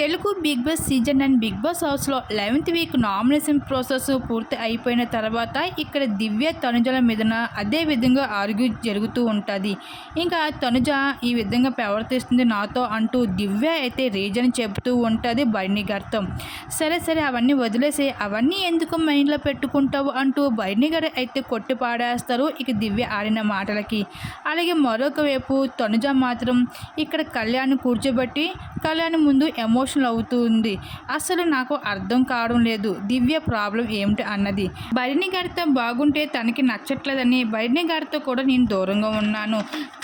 Telugu Bigg Boss season and Bigg Boss హౌస్లో eleventh week nomination process పూర్తి అయిపోయిన తర్వాత ఇక్కడ దివ్య తనుజల మీదన అదే విధంగా ఆర్గ్యూ జరుగుతూ ఉంటుంది. ఇంకా తనుజ ఈ విధంగా ప్రవర్తిస్తుంది నాతో అంటూ దివ్య అయితే రీజన్ చెబుతూ ఉంటుంది బర్ణి గారితో. సరే సరే అవన్నీ వదిలేసి అవన్నీ ఎందుకు మైండ్లో పెట్టుకుంటావు అంటూ బర్ణి గారు అయితే కొట్టి పాడేస్తారు ఇక దివ్య ఆడిన మాటలకి. అలాగే మరొక వైపు తనుజ మాత్రం ఇక్కడ కళ్యాణ్ కూర్చోబెట్టి కళ్యాణ్ ముందు ఎమోషన్ ఎమోషనల్ అవుతుంది అసలు నాకు అర్థం కావడం లేదు. దివ్య ప్రాబ్లం ఏమిటి అన్నది. భరిణి గారితో బాగుంటే తనకి నచ్చట్లేదని భరిణి గారితో కూడా నేను దూరంగా ఉన్నాను.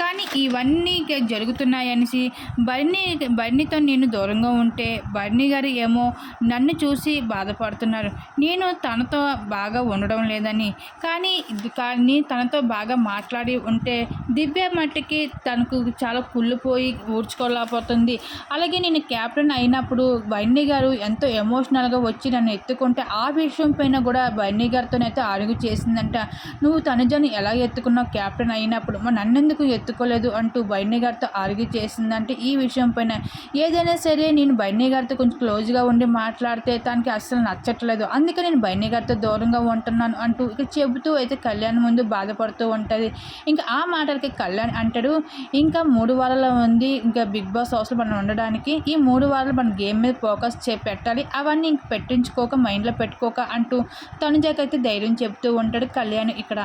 కానీ ఇవన్నీ జరుగుతున్నాయనేసి భరిణి బర్నీతో నేను దూరంగా ఉంటే బర్నీ గారు ఏమో నన్ను చూసి బాధపడుతున్నారు. నేను తనతో బాగా ఉండడం లేదని. కానీ కానీ తనతో బాగా మాట్లాడి ఉంటే దివ్య మట్టికి తనకు చాలా కుళ్ళిపోయి ఊడ్చుకోలేకపోతుంది. అలాగే నేను క్యాప్టెన్ అయినప్పుడు బన్నీ గారు ఎంతో ఎమోషనల్గా వచ్చి నన్ను ఎత్తుకుంటే ఆ విషయం పైన కూడా బర్నీ గారితోనైతే అరుగు చేసిందంట. నువ్వు తనుజను ఎలా ఎత్తుకున్నావు క్యాప్టెన్ అయినప్పుడు? మరి నన్నెందుకు ఎత్తుకోలేదు అంటూ బన్నీ గారితో ఆర్గ్యూ చేసిందంటే ఈ విషయం పైన ఏదైనా సరే నేను బన్నీ గారితో కొంచెం క్లోజ్గా ఉండి మాట్లాడితే తనకి అస్సలు నచ్చట్లేదు. అందుకే నేను బన్నీ గారితో దూరంగా ఉంటున్నాను అంటూ ఇక చెబుతూ అయితే కళ్యాణ్ ముందు బాధపడుతూ ఉంటుంది. ఇంకా ఆ మాటలకి కళ్యాణ్ అంటాడు ఇంకా మూడు వారాల ఉంది ఇంకా బిగ్ బాస్ హౌస్లో మనం ఉండడానికి ఈ మూడు వారాలు మన గేమ్ మీద ఫోకస్ చే పెట్టాలి. అవన్నీ ఇంక పెట్టించుకోక మైండ్లో పెట్టుకోక అంటూ తనుజాకైతే ధైర్యం చెప్తూ ఉంటాడు కళ్యాణ్ ఇక్కడ.